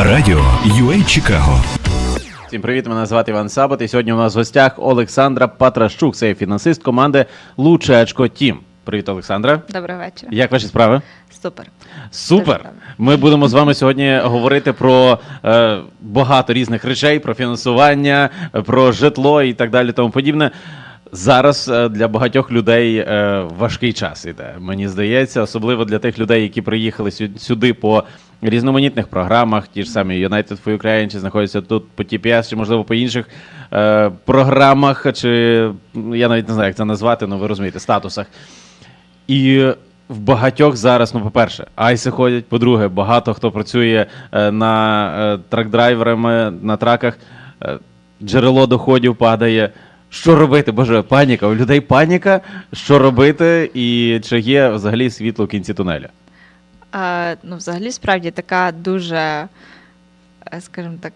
Радіо UA Чикаго. Всім привіт, мене звати Іван Сабат. І сьогодні у нас в гостях Олександра Патращук, це фінансист команди Лучечко Тім. Привіт, Олександра. Доброго вечора. Як ваші справи? Супер. Супер. Ми будемо з вами сьогодні говорити про е, багато різних речей, про фінансування, про житло і так далі, тому подібне. Зараз е, для багатьох людей е, важкий час іде. Мені здається, особливо для тих людей, які приїхали сюди по різноманітних програмах, ті ж самі United for Ukraine, чи знаходяться тут по TPS, чи можливо по інших е, програмах, чи я навіть не знаю, як це назвати, ну ви розумієте, статусах. І в багатьох зараз, ну, по-перше, айси ходять. По-друге, багато хто працює на трак-драйверами, на траках, джерело доходів падає. Що робити? Боже, паніка. У людей паніка. Що робити, і чи є взагалі світло в кінці тунеля? А, ну, взагалі, справді така дуже, е, скажімо так,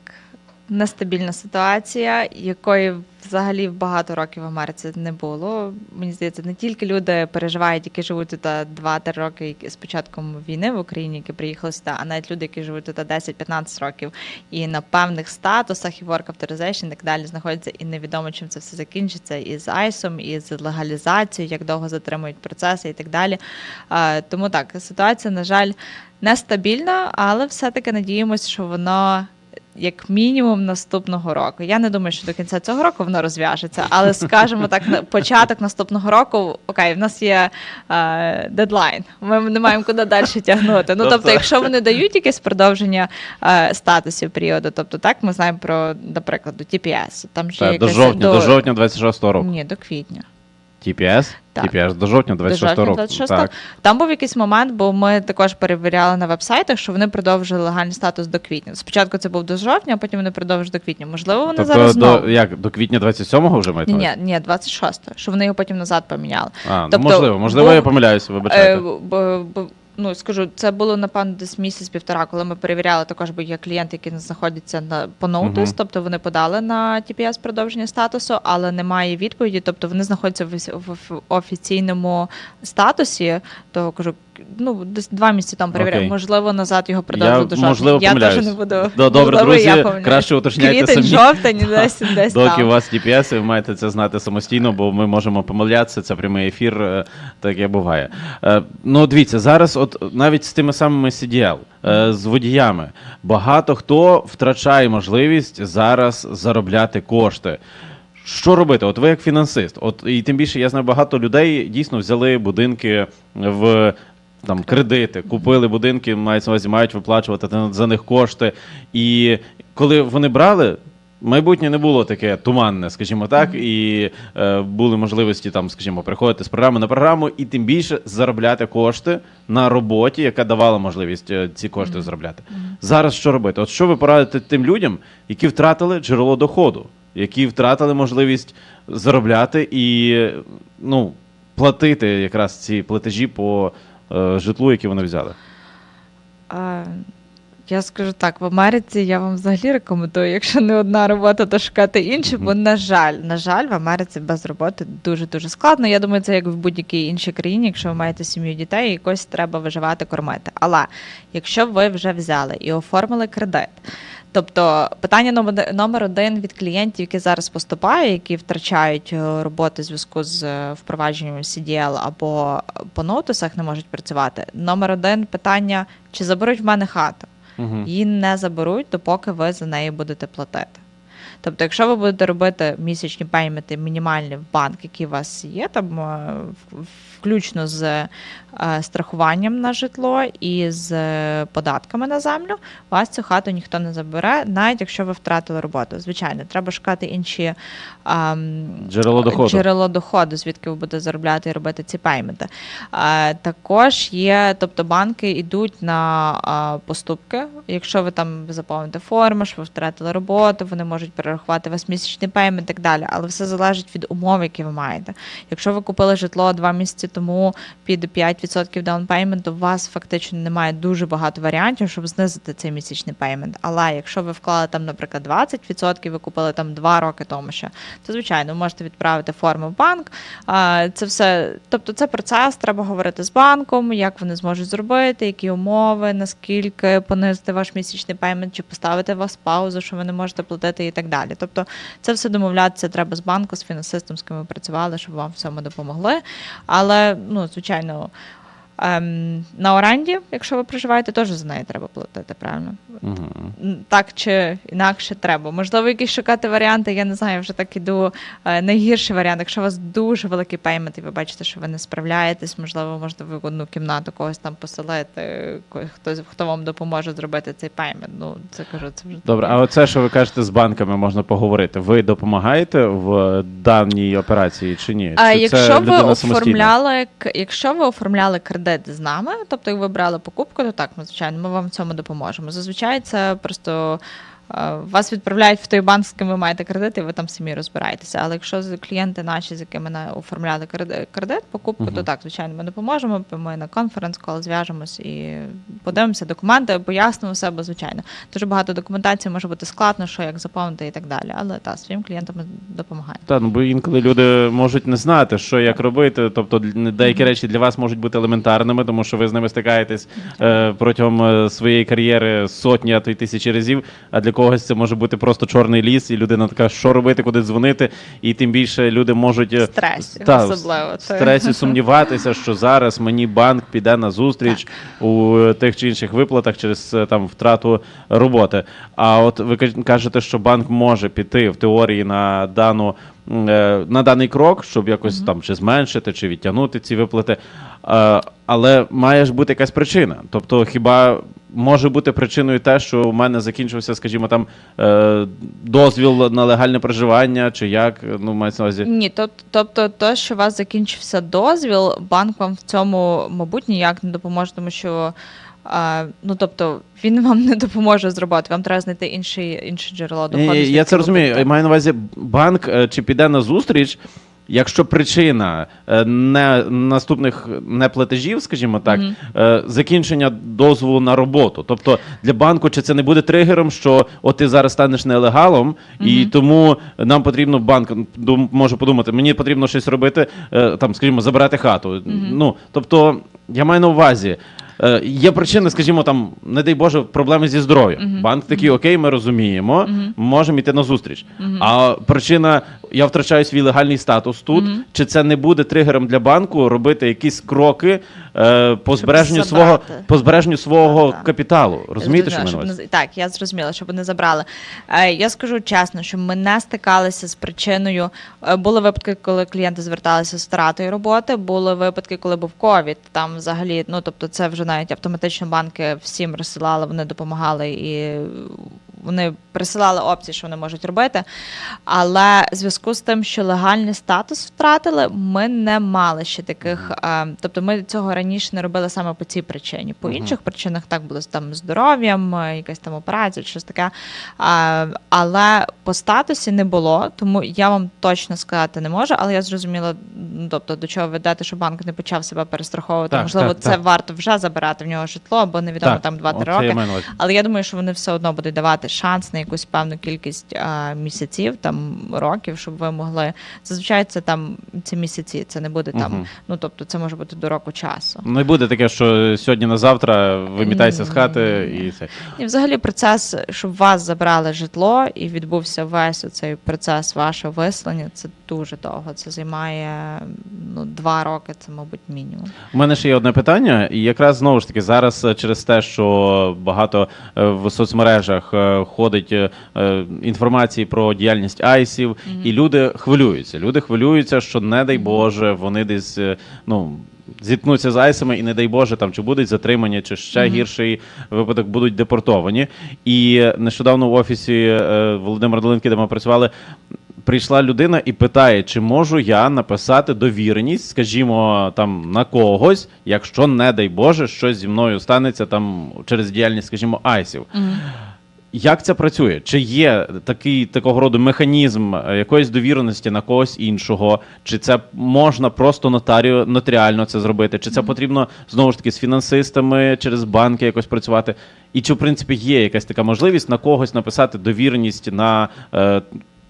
нестабільна ситуація, якої взагалі багато років в Америці не було. Мені здається, не тільки люди переживають, які живуть тут 2-3 роки з початком війни в Україні, які приїхали сюди, а навіть люди, які живуть тут 10-15 років, і на певних статусах, і work authorization і так далі знаходяться, і невідомо, чим це все закінчиться, і з айсом, і з легалізацією, як довго затримують процеси і так далі. Тому так, ситуація, на жаль, нестабільна, але все-таки надіємося, що воно. Як мінімум наступного року. Я не думаю, що до кінця цього року воно розв'яжеться, але скажімо так, на початок наступного року, окей, в нас є е, дедлайн. Ми не маємо куди далі тягнути. Ну тобто, Тобто- якщо вони дають якесь продовження е, статусів періоду, тобто так, ми знаємо про, до прикладу, TPS. Там же Та, є до якась- жовтня, до жовтня 26-го року. Ні, до квітня. TPS? Так. TPS до жовтня До 26-го жовтня року. 26-го. Так. Там був якийсь момент, бо ми також перевіряли на вебсайтах, що вони продовжили легальний статус до квітня. Спочатку це був до жовтня, а потім вони продовжили до квітня. Можливо, вони Тобто зараз до, знову. як, до квітня 27-го вже маєте? Ні, ні, 26-го, що вони його потім назад поміняли. А, ну, Тобто, можливо, можливо, бо, я помиляюся, Е, вибачайте. бо, бо, ну, скажу, це було напевно десь місяць-півтора, коли ми перевіряли також, бо є клієнти, які знаходяться на по ноутис, Мгм. тобто вони подали на TPS продовження статусу, але немає відповіді. Тобто вони знаходяться в, офі- в- в офіційному статусі. То кажу, ну десь два місяці там перевіряли. Окей. Можливо, назад його продовжили до жовтня. можливо, я помиляюсь. теж не буду. До- добре, можливо, друзі, я помиляюсь. краще уточняйте Квітень, самі. жовтень, десь десь Доки там. у вас TPS, ви маєте це знати самостійно, бо ми можемо помилятися. Це прямий ефір, е, таке буває. Е, Ну, дивіться, зараз, от навіть з тими самими CDL, е, з водіями, багато хто втрачає можливість зараз заробляти кошти. Що робити? От ви як фінансист, от і тим більше я знаю багато людей дійсно взяли будинки в там кредити, купили будинки, мають увазі, мають виплачувати за них кошти. І коли вони брали, майбутнє не було таке туманне, скажімо так, і е, були можливості там, скажімо, приходити з програми на програму, і тим більше заробляти кошти на роботі, яка давала можливість е, ці кошти заробляти. Зараз що робити? От що ви порадите тим людям, які втратили джерело доходу, які втратили можливість заробляти і ну, платити якраз ці платежі по житлу, які вони взяли. А, Я скажу так, в Америці я вам взагалі рекомендую, якщо не одна робота, то шукати іншу, бо, на жаль, на жаль, в Америці без роботи дуже-дуже складно. Я думаю, це як в будь-якій іншій країні, якщо ви маєте сім'ю дітей, якось треба виживати, кормити. Але якщо ви вже взяли і оформили кредит, Тобто питання номер- один від клієнтів, які зараз поступають, які втрачають роботи роботу в зв'язку з е, впровадженням CDL або по нотусах не можуть працювати. Номер один питання: чи заберуть в мене хату? Угу. Її не заберуть, допоки ви за неї будете платити. Тобто, якщо ви будете робити місячні пейменти мінімальні в банк, який у вас є, там е, включно з е, страхуванням на житло і з е, податками на землю, у вас цю хату ніхто не забере, навіть якщо ви втратили роботу. Звичайно, треба шукати інші ам, Джерело доходу. джерело доходу, звідки ви будете заробляти і робити ці пейменти. Також є, тобто банки йдуть на поступки. Якщо ви там заповните форму, що ви втратили роботу, вони можуть перерахувати вас місячний пеймент і так далі. Але все залежить від умов, які ви маєте. Якщо ви купили житло два місяці тому під 5% даунпейменту, у вас фактично немає дуже багато варіантів, щоб знизити цей місячний пеймент. Але якщо ви вклали там, наприклад, 20%, ви купили там 2 роки тому ще, то звичайно ви можете відправити форму в банк. Це все, тобто це процес, треба говорити з банком, як вони зможуть зробити, які умови, наскільки понизити ваш місячний пеймент, чи поставити вас паузу, що ви не можете платити і так далі. Тобто це все домовлятися треба з банку, з фінансистом, з ким ми працювали, щоб вам в цьому допомогли. Але, ну, звичайно. Ем, на оренді, якщо ви проживаєте, теж за неї треба платити, правильно? М, Так чи інакше треба. Можливо, якісь шукати варіанти, я не знаю, вже так іду. Е, Найгірший варіант, якщо у вас дуже великий пеймент, і ви бачите, що ви не справляєтесь, можливо, можете ви в одну кімнату когось там поселити, хтось, хто вам допоможе зробити цей пеймент. Ну, це кажу, це вже Добре, а оце, що ви кажете, з банками можна поговорити. Ви допомагаєте в даній операції чи ні? А Чи якщо це ви оформляли якщо ви оформляли кредит з нами, тобто як ви брали покупку, то так, ми звичайно, ми вам в цьому допоможемо. Зазвичай це просто. Вас відправляють в той банк, з ким ви маєте кредит, і ви там самі розбираєтеся. Але якщо клієнти наші, з якими на- оформляли кредит, покупку, то так, звичайно, ми допоможемо. Ми на конференц кол зв'яжемось і подивимося документи, пояснимо все, бо звичайно. Дуже багато документації може бути складно, що як заповнити і так далі. Але та своїм клієнтам ми допомагаємо. Та, ну, бо інколи люди можуть не знати, що як робити. Тобто деякі речі для вас можуть бути елементарними, тому що ви з ними стикаєтесь е, протягом е, своєї кар'єри сотні, а то й тисячі разів. А для когось це може бути просто чорний ліс, і людина така, що робити, куди дзвонити. І тим більше люди можуть е, Стресі, та, особливо, в стресі сумніватися, що зараз мені банк піде на зустріч у е, тих чи інших виплатах через е, там втрату роботи. А от ви кажете, що банк може піти в теорії на дану на даний крок, щоб якось там чи зменшити, чи відтягнути ці виплати. Але має ж бути якась причина. Тобто, хіба може бути причиною те, що у мене закінчився, скажімо, там е, дозвіл на легальне проживання, чи як ну мається на увазі. Ні, тобто, то, що у вас закінчився дозвіл, банк вам в цьому, мабуть, ніяк не допоможе, тому що. А, ну, тобто, він вам не допоможе з роботи, вам треба знайти інше джерело Ні, доходу. я це розумію. маю на увазі, банк е, чи піде на зустріч, якщо причина е, не наступних неплатежів, скажімо так, Мгм. е, закінчення дозволу на роботу. Тобто для банку чи це не буде тригером, що от ти зараз станеш нелегалом, і тому нам потрібно банк може подумати, мені потрібно щось робити, е, там, скажімо, забирати хату. Ну, тобто, я маю на увазі. Є причини, скажімо, там, не дай Боже, проблеми зі здоров'ям. Банк такий, окей, ми розуміємо, можемо йти на зустріч. А причина, я втрачаю свій легальний статус тут. Чи це не буде тригером для банку робити якісь кроки е, по збереженню свого забрати. по збереженню свого Так, капіталу? Розумієте, що Зрозуміла, щоб не Так, я зрозуміла, щоб не забрали. Е, Я скажу чесно, що ми не стикалися з причиною. е, Були випадки, коли клієнти зверталися з втратою роботи, були випадки, коли був ковід. Там взагалі, ну тобто, це вже навіть автоматично банки всім розсилали, вони допомагали і вони присилали опції, що вони можуть робити. Але в зв'язку з тим, що легальний статус втратили, ми не мали ще таких. е, Тобто, ми цього раніше не робили саме по цій причині. По інших причинах так було там здоров'ям, е, якась там операція, щось таке. Але по статусі не було, тому я вам точно сказати не можу. Але я зрозуміла, тобто до чого ведете, що банк не почав себе перестраховувати. Так, Можливо, так, це так. варто вже забирати в нього житло, або невідомо там 2-3 оце я роки. Але я думаю, що вони все одно будуть давати шанс на якусь певну кількість а, місяців, там років, щоб ви могли. Зазвичай це там ці місяці, це не буде там. Угу. Ну тобто, це може бути до року часу. Не буде таке, що сьогодні на завтра вимітайся з хати і це. І взагалі процес, щоб вас забрали житло і відбувся весь цей процес вашого вислання, це дуже довго. Це займає ну, два роки, це, мабуть, мінімум. У мене ще є одне питання, і якраз знову ж таки зараз е, через те, що багато е, в соцмережах е, ходить інформації про діяльність айсів, і люди хвилюються. Люди хвилюються, що не дай Боже, вони десь ну. Зіткнуться з айсами, і не дай Боже, там чи будуть затримані, чи ще гірший випадок будуть депортовані. І нещодавно в офісі е, Володимира Долинки, де ми працювали, прийшла людина і питає, чи можу я написати довіреність, скажімо, там на когось, якщо, не дай Боже, щось зі мною станеться там через діяльність, скажімо, айсів. Як це працює? Чи є такий такого роду механізм е, якоїсь довіреності на когось іншого? Чи це можна просто нотаріо, нотаріально це зробити? Чи це потрібно знову ж таки з фінансистами через банки якось працювати? І чи в принципі є якась така можливість на когось написати довіреність на е,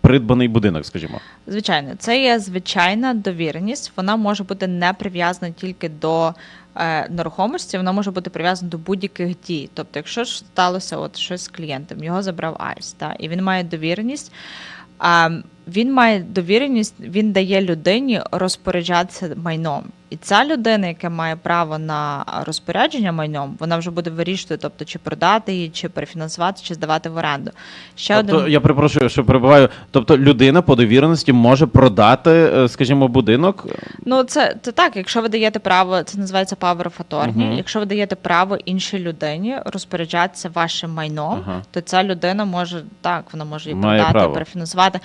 придбаний будинок, скажімо? Звичайно, це є звичайна довіреність. Вона може бути не прив'язана тільки до е, нерухомості, вона може бути прив'язана до будь-яких дій. Тобто, якщо ж сталося от щось з клієнтом, його забрав Айс, та, і він має довіреність. А, він має довіреність, він дає людині розпоряджатися майном. І ця людина, яка має право на розпорядження майном, вона вже буде вирішувати, тобто чи продати її, чи перефінансувати, чи здавати в оренду. Ще Тобто, один я перепрошую, що перебуваю. Тобто людина по довіреності може продати, е, скажімо, будинок. Ну, це, це так. Якщо ви даєте право, це називається power of attorney. Мгм. Якщо ви даєте право іншій людині розпоряджатися вашим майном, Ага. то ця людина може так, вона може і Має продати, право. перефінансувати.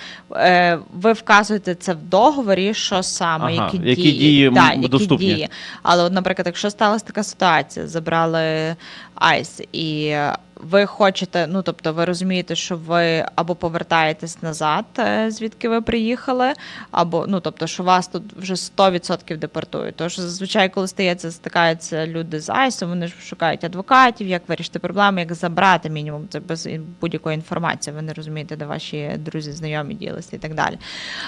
Е, ви вказуєте це в договорі, що саме, Ага, які, які дії, дії, да, які доступні. дії. Але, от, наприклад, якщо сталася така ситуація, забрали айс і. Ви хочете, ну тобто, ви розумієте, що ви або повертаєтесь назад, е, звідки ви приїхали, або ну тобто, що вас тут вже 100% депортують. Тож зазвичай, коли стається, стикаються люди з айсом, вони ж шукають адвокатів, як вирішити проблеми, як забрати мінімум. Це без будь-якої інформації. Ви не розумієте, де ваші друзі, знайомі ділися і так далі.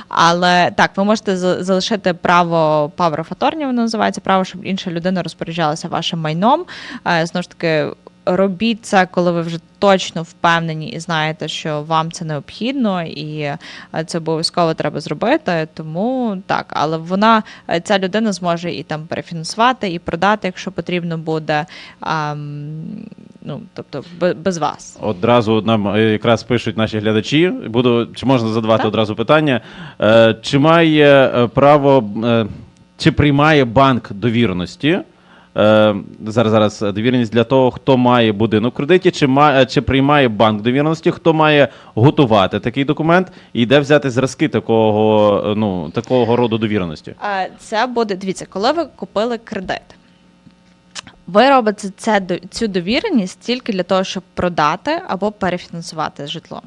Але так, ви можете залишити право power of attorney, воно називається право, щоб інша людина розпоряджалася вашим майном. Е, Знову ж таки. Робіть це, коли ви вже точно впевнені і знаєте, що вам це необхідно, і е, це обов'язково треба зробити. Тому так, але вона е, ця людина зможе і там перефінансувати, і продати, якщо потрібно буде. А, м, ну тобто без вас. Одразу нам е, якраз пишуть наші глядачі. Буду чи можна задавати Так. одразу питання? Е, чи має право, е, чи приймає банк довіреності? Е, зараз зараз е, довіреність для того, хто має будинок в кредиті, чи має чи приймає банк довіреності, хто має готувати такий документ і де взяти зразки такого, е, ну такого роду довіреності? Е, Це буде дивіться, коли ви купили кредит. Ви робите це, цю довіреність тільки для того, щоб продати або перефінансувати житло.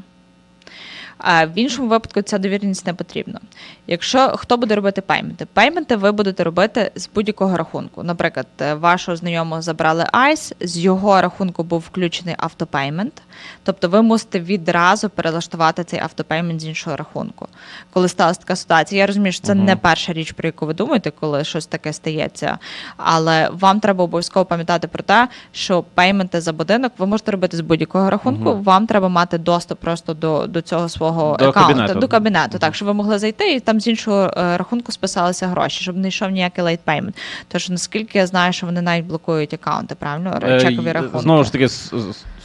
А в іншому випадку ця довіреність не потрібна. Якщо хто буде робити пейменти? Пейменти ви будете робити з будь-якого рахунку. Наприклад, е, вашого знайомого забрали ICE, з його рахунку був включений автопеймент. Тобто ви мусите відразу перелаштувати цей автопеймент з іншого рахунку. Коли сталася така ситуація, я розумію, що це Мгм. не перша річ, про яку ви думаєте, коли щось таке стається. Але вам треба обов'язково пам'ятати про те, що пейменти за будинок ви можете робити з будь-якого рахунку. Мгм. Вам треба мати доступ просто до, до цього свого До аккаунту, кабінету. до кабінету, так щоб ви могли зайти і там з іншого е, рахунку списалися гроші, щоб не йшов ніякий лейт пеймент. Тож наскільки я знаю, що вони навіть блокують аккаунти, правильно? Е, Чекові й- рахунки. Знову ж таки,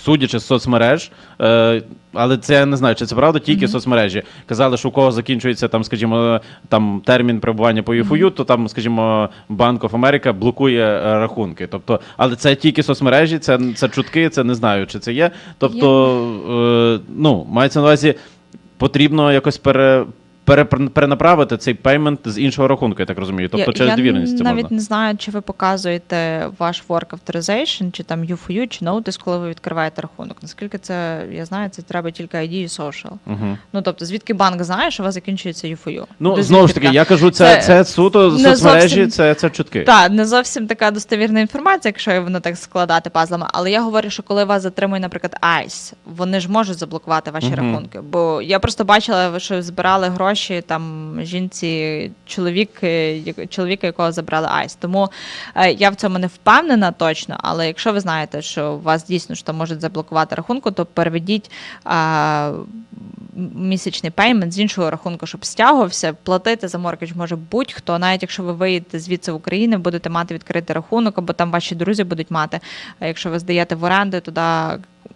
судячи з соцмереж, е, але це я не знаю, чи це правда, тільки Мгм. соцмережі. Казали, що у кого закінчується там, скажімо, там термін перебування по ЮФОЮ, то там, скажімо, Банк of America блокує е, рахунки. Тобто, але це тільки соцмережі, це, це чутки, це не знаю, чи це є. Тобто, е, ну, мається на увазі, потрібно якось пере. Пере- Перенаправити цей пеймент з іншого рахунку, я так розумію. Тобто через я довіреність це навіть можна. не знаю, чи ви показуєте ваш work authorization, чи там UFU, чи notice, коли ви відкриваєте рахунок. Наскільки це я знаю, це треба тільки ID і social. Угу. Ну тобто, звідки банк знає, що у вас закінчується UFU? Ну, Де знову ж таки, я кажу, це, це, Це суто не соцмережі, зовсім- це, це чутки. Так, не зовсім така достовірна інформація, якщо воно так складати пазлами. Але я говорю, що коли вас затримує, наприклад, ICE, вони ж можуть заблокувати ваші Мгм. рахунки. Бо я просто бачила, що збирали гроші там жінці, чоловік, чоловіка, якого забрали ICE. Тому е, я в цьому не впевнена точно. Але якщо ви знаєте, що вас дійсно що можуть заблокувати рахунку, то переведіть. А, Місячний пеймент з іншого рахунку, щоб стягувався, платити за моргідж може будь-хто, навіть якщо ви виїдете звідси в Україну, будете мати відкритий рахунок, або там ваші друзі будуть мати. А якщо ви здаєте в оренду, туди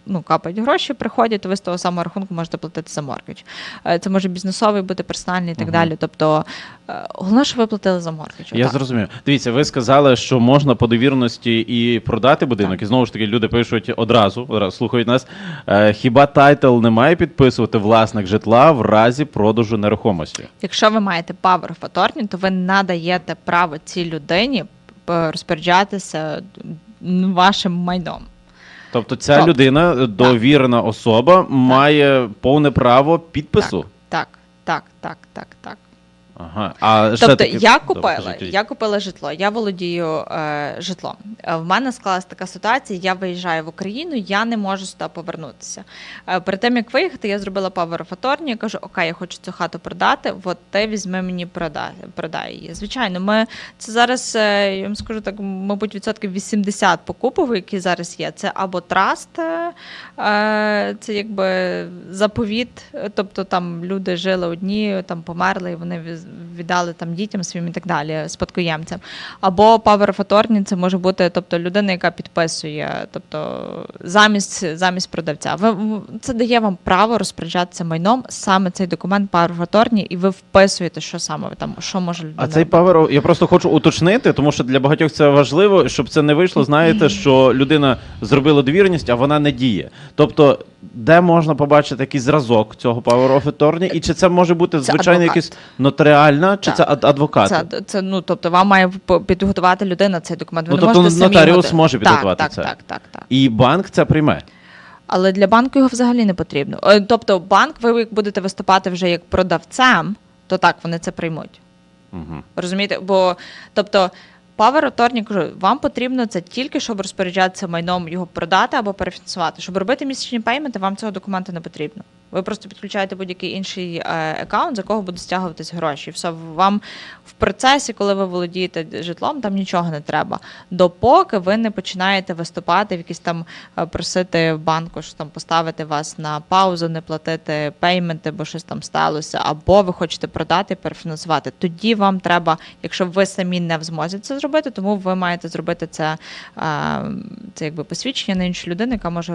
ну, капають гроші, приходять, то ви з того самого рахунку можете платити за моргідж. Е, Це може бізнесовий бути персональний і так Мгм. далі. Тобто е, головне, що ви платили за моргідж. Я отак. зрозумів. Дивіться, ви сказали, що можна по довірності і продати будинок, і знову ж таки люди пишуть одразу, одразу слухають нас. Е, хіба тайтл не має підписувати власник житла в разі продажу нерухомості? Якщо ви маєте power of attorney, то ви надаєте право цій людині розпоряджатися вашим майном. Тобто ця Тобто, людина, довірена особа, має повне право підпису. Так, так, так, так, так. Ага. А Тобто таки- я купила, кажіть. я купила житло, я володію е, житлом. Е, в мене склалась така ситуація, я виїжджаю в Україну, я не можу сюди повернутися. Е, перед тим як виїхати, я зробила of я кажу, окей, я хочу цю хату продати, от ти візьми мені продай, продай її. Звичайно, ми це зараз, е, я вам скажу так, мабуть, відсотків 80 покупок, які зараз є. Це або траст, е, е, це якби заповіт, тобто там люди жили одні, там померли, і вони віддали там дітям своїм і так далі, спадкоємцям. Або power of attorney, це може бути тобто, людина, яка підписує, тобто замість, замість продавця. Ви, це дає вам право розпоряджатися майном, саме цей документ power of attorney, і ви вписуєте, що саме ви там, що може людина. А цей паверо, я просто хочу уточнити, тому що для багатьох це важливо, щоб це не вийшло. Знаєте, що людина зробила довіреність, а вона не діє. Тобто, де можна побачити якийсь зразок цього Power of Attorney? І чи це може бути Це звичайно адвокат. якийсь нотаріальна, чи Так. це адвокат? Це, це ну тобто вам має підготувати людина цей документ. Ви Ну, не тобто можете самі нотаріус може підготувати так, це? Так, так, так, так. І банк це прийме. Але для банку його взагалі не потрібно. Е, Тобто, банк, ви як будете виступати вже як продавцем, то так вони це приймуть. Угу. Розумієте? Бо тобто. Power Attorney, кажу, вам потрібно це тільки, щоб розпоряджатися майном його продати або перефінансувати. Щоб робити місячні пейменти, вам цього документу не потрібно. Ви просто підключаєте будь-який інший е, аккаунт, за кого будуть стягуватись гроші. Все вам в процесі, коли ви володієте житлом, там нічого не треба. Допоки ви не починаєте виступати, в якісь там е, просити банку, що там поставити вас на паузу, не платити пейменти, бо щось там сталося, або ви хочете продати, перефінансувати. Тоді вам треба, якщо ви самі не в змозі це зробити, тому ви маєте зробити це, е, це якби посвідчення на іншу людину, яка може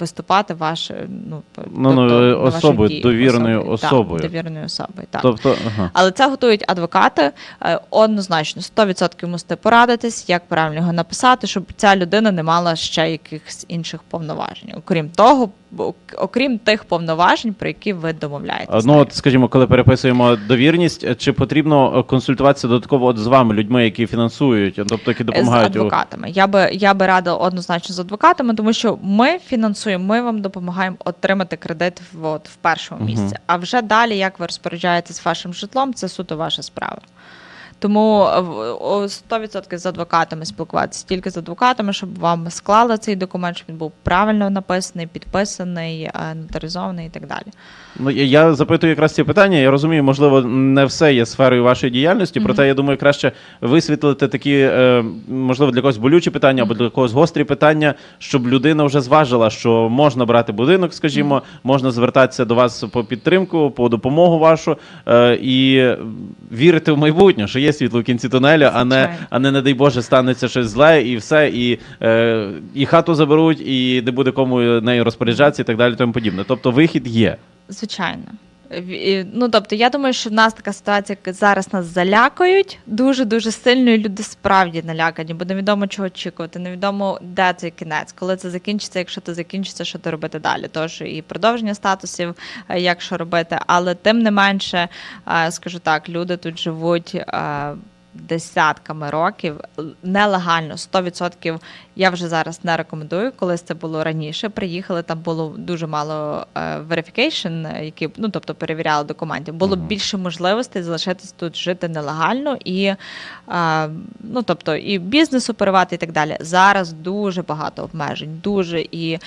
виступати ваш ну, Ну, ну, особою, дії, довіреною особою. особою. довіреною особою, так. Тобто, ага. Але це готують адвокати. Е, Однозначно, 100% мусите порадитись, як правильно його написати, щоб ця людина не мала ще якихось інших повноважень. Окрім того, окрім тих повноважень, про які ви домовляєтесь. Ну, от, скажімо, коли переписуємо довірність, е, чи потрібно е, консультуватися додатково от з вами, людьми, які фінансують, тобто які з допомагають у адвокатами. Я би я би радила однозначно з адвокатами, тому що ми фінансуємо, ми вам допомагаємо отримати кредит в, от, в першому місці. А вже далі, як ви розпоряджаєтесь вашим житлом, це суто ваша справа. Тому е, в- о, 100% з адвокатами спілкуватися тільки з адвокатами, щоб вам склали цей документ, щоб він був правильно написаний, підписаний, е, нотаризований і так далі. Ну, я, я запитую якраз ці питання. Я розумію, можливо, не все є сферою вашої діяльності, проте я думаю, краще висвітлити такі, е, можливо, для когось болючі питання або для когось гострі питання, щоб людина вже зважила, що можна брати будинок, скажімо, можна звертатися до вас по підтримку, по допомогу вашу е, і вірити в майбутнє, що є світло в кінці тунелю, а не, а не, не дай Боже, станеться щось зле, і все, і, е, і хату заберуть, і не буде кому нею розпоряджатися, і так далі, тому подібне. Тобто вихід є. Звичайно. Ну, тобто, я думаю, що в нас така ситуація, зараз нас залякають дуже дуже сильно, і люди справді налякані, бо невідомо чого очікувати, невідомо, де цей кінець, коли це закінчиться, якщо це закінчиться, що то робити далі. Тож і продовження статусів, е, як що робити, але тим не менше, е, скажу так, люди тут живуть. Десятками років нелегально 100% я вже зараз не рекомендую. Колись це було раніше. Приїхали, там було дуже мало е, які ну тобто перевіряли документів. Було Мгм. більше можливостей залишитись тут жити нелегально і е, ну тобто і бізнесу оперувати і так далі. Зараз дуже багато обмежень, дуже і.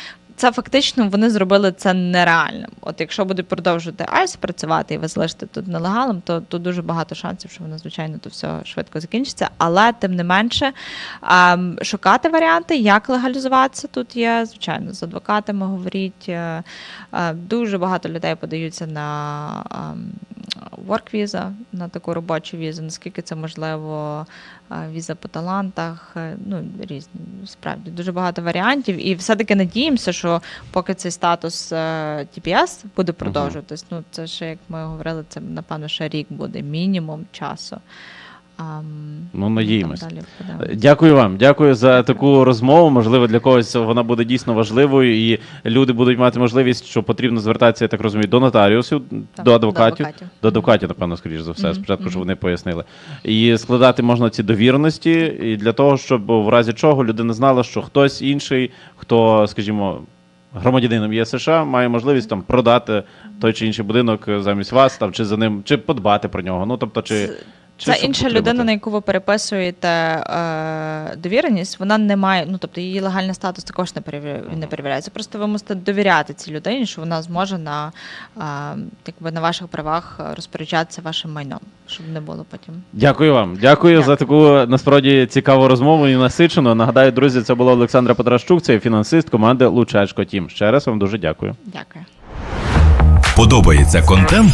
Це фактично вони зробили це нереальним. От якщо буде продовжувати айс працювати і ви залишите тут нелегалом, то, то дуже багато шансів, що воно звичайно то все швидко закінчиться. Але тим не менше ем, шукати варіанти, як легалізуватися тут є. Звичайно, з адвокатами говоріть. Е, е, Дуже багато людей подаються на ем, work visa, на таку робочу візу, наскільки це можливо, віза по талантах, е, ну різні справді дуже багато варіантів. І все-таки надіємося, що поки цей статус е, TPS буде продовжуватись, ну це ще як ми говорили, це напевно ще рік буде мінімум часу. Ну, надіємось. Дякую вам, дякую за таку розмову. Можливо, для когось вона буде дійсно важливою, і люди будуть мати можливість, що потрібно звертатися, я так розумію, до нотаріусів, Так, до адвокатів. до адвокатів. Напевно, скоріш за все, Мгм, спочатку, щоб вони пояснили. І складати можна ці довіреності, і для того, щоб в разі чого людина знала, що хтось інший, хто хто, скажімо, громадянином є США, має можливість там продати той чи інший будинок замість вас, там чи за ним, чи подбати про нього. Ну тобто, чи, Це- чи Це щоб інша людина, на яку ви переписуєте е, довіреність, вона не має, ну тобто її легальний статус також не перевіряє, не перевіряється. Просто ви мусите довіряти цій людині, що вона зможе на, е, якби на ваших правах розпоряджатися вашим майном, щоб не було потім. Дякую вам. Дякую, Дякую. за таку насправді цікаву розмову і насичену. Нагадаю, друзі, це була Олександра Петращук, це фінансист команди Лучачко Тім. Ще раз вам дуже дякую. Дякую. Подобається контент?